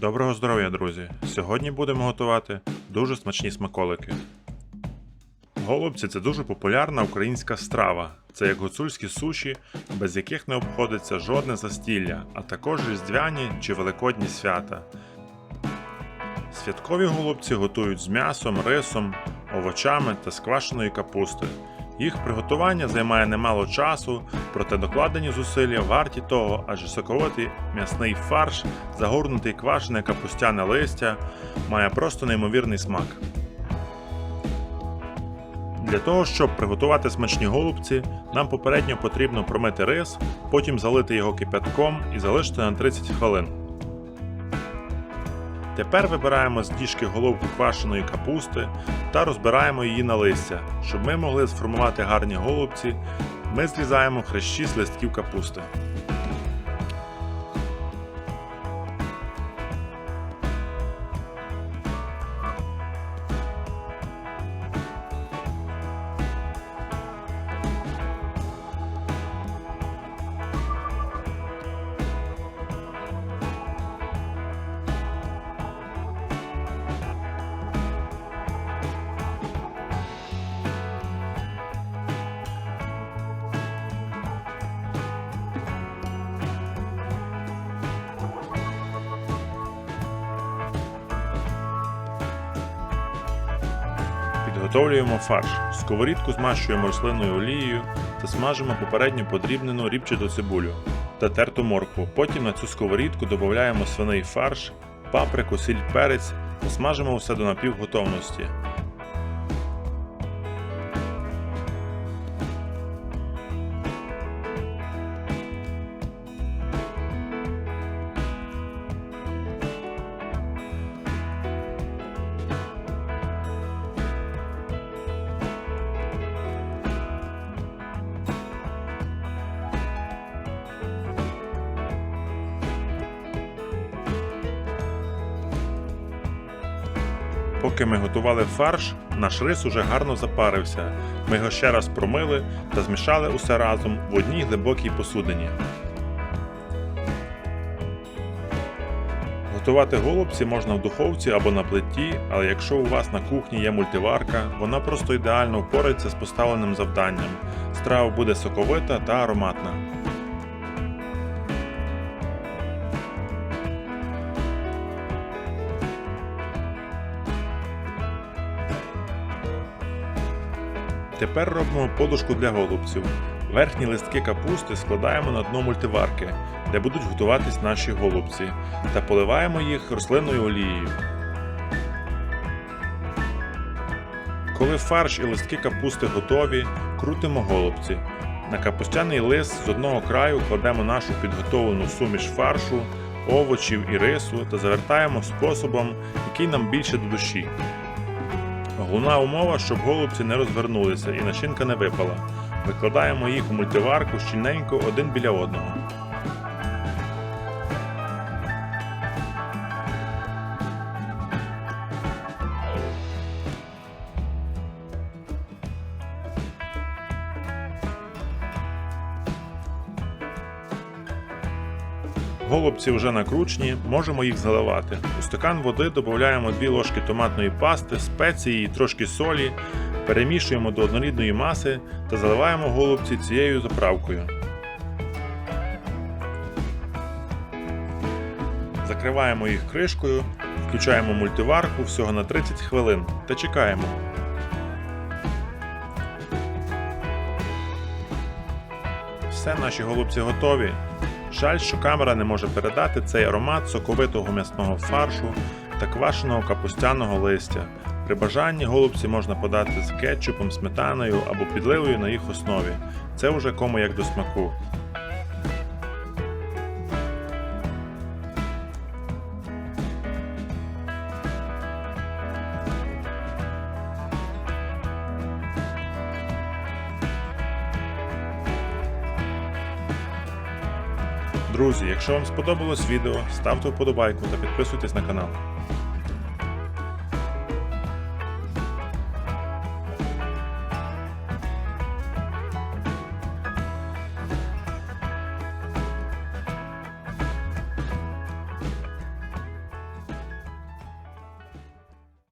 Доброго здоров'я, друзі! Сьогодні будемо готувати дуже смачні смаколики. Голубці це дуже популярна українська страва. Це як гуцульські суші, без яких не обходиться жодне застілля, а також різдвяні чи великодні свята. Святкові голубці готують з м'ясом, рисом, овочами та з квашеної капусти. Їх приготування займає немало часу, проте докладені зусилля варті того, адже соковитий м'ясний фарш, загорнутий квашене капустяне листя, має просто неймовірний смак. Для того, щоб приготувати смачні голубці, нам попередньо потрібно промити рис, потім залити його кипятком і залишити на 30 хвилин. Тепер вибираємо з діжки головку квашеної капусти та розбираємо її на листя. Щоб ми могли сформувати гарні голубці, ми зрізаємо хрещі з листків капусти. Підготовлюємо фарш. Сковорідку змащуємо рослинною олією та смажимо попередньо подрібнену рібчату цибулю та терту моркву. Потім на цю сковорідку додаємо свиний фарш, паприку, сіль, перець та смажимо усе до напівготовності. Поки ми готували фарш, наш рис уже гарно запарився. Ми його ще раз промили та змішали усе разом в одній глибокій посудині. Готувати голубці можна в духовці або на плиті, але якщо у вас на кухні є мультиварка, вона просто ідеально впорається з поставленим завданням. Страва буде соковита та ароматна. Тепер робимо подушку для голубців. Верхні листки капусти складаємо на дно мультиварки, де будуть готуватись наші голубці, та поливаємо їх рослинною олією. Коли фарш і листки капусти готові, крутимо голубці. На капустяний лист з одного краю кладемо нашу підготовлену суміш фаршу, овочів і рису та завертаємо способом, який нам більше до душі. Головна умова, щоб голубці не розвернулися і начинка не випала. Викладаємо їх у мультиварку щільненько один біля одного. Голубці вже накручені, можемо їх заливати. У стакан води додаємо 2 ложки томатної пасти, спеції і трошки солі, перемішуємо до однорідної маси та заливаємо голубці цією заправкою. Закриваємо їх кришкою, включаємо мультиварку всього на 30 хвилин та чекаємо. Все, наші голубці готові. Жаль, що камера не може передати цей аромат соковитого м'ясного фаршу та квашеного капустяного листя. При бажанні голубці можна подати з кетчупом, сметаною або підливою на їх основі. Це вже кому як до смаку. Друзі, якщо вам сподобалось відео, ставте вподобайку та підписуйтесь на канал.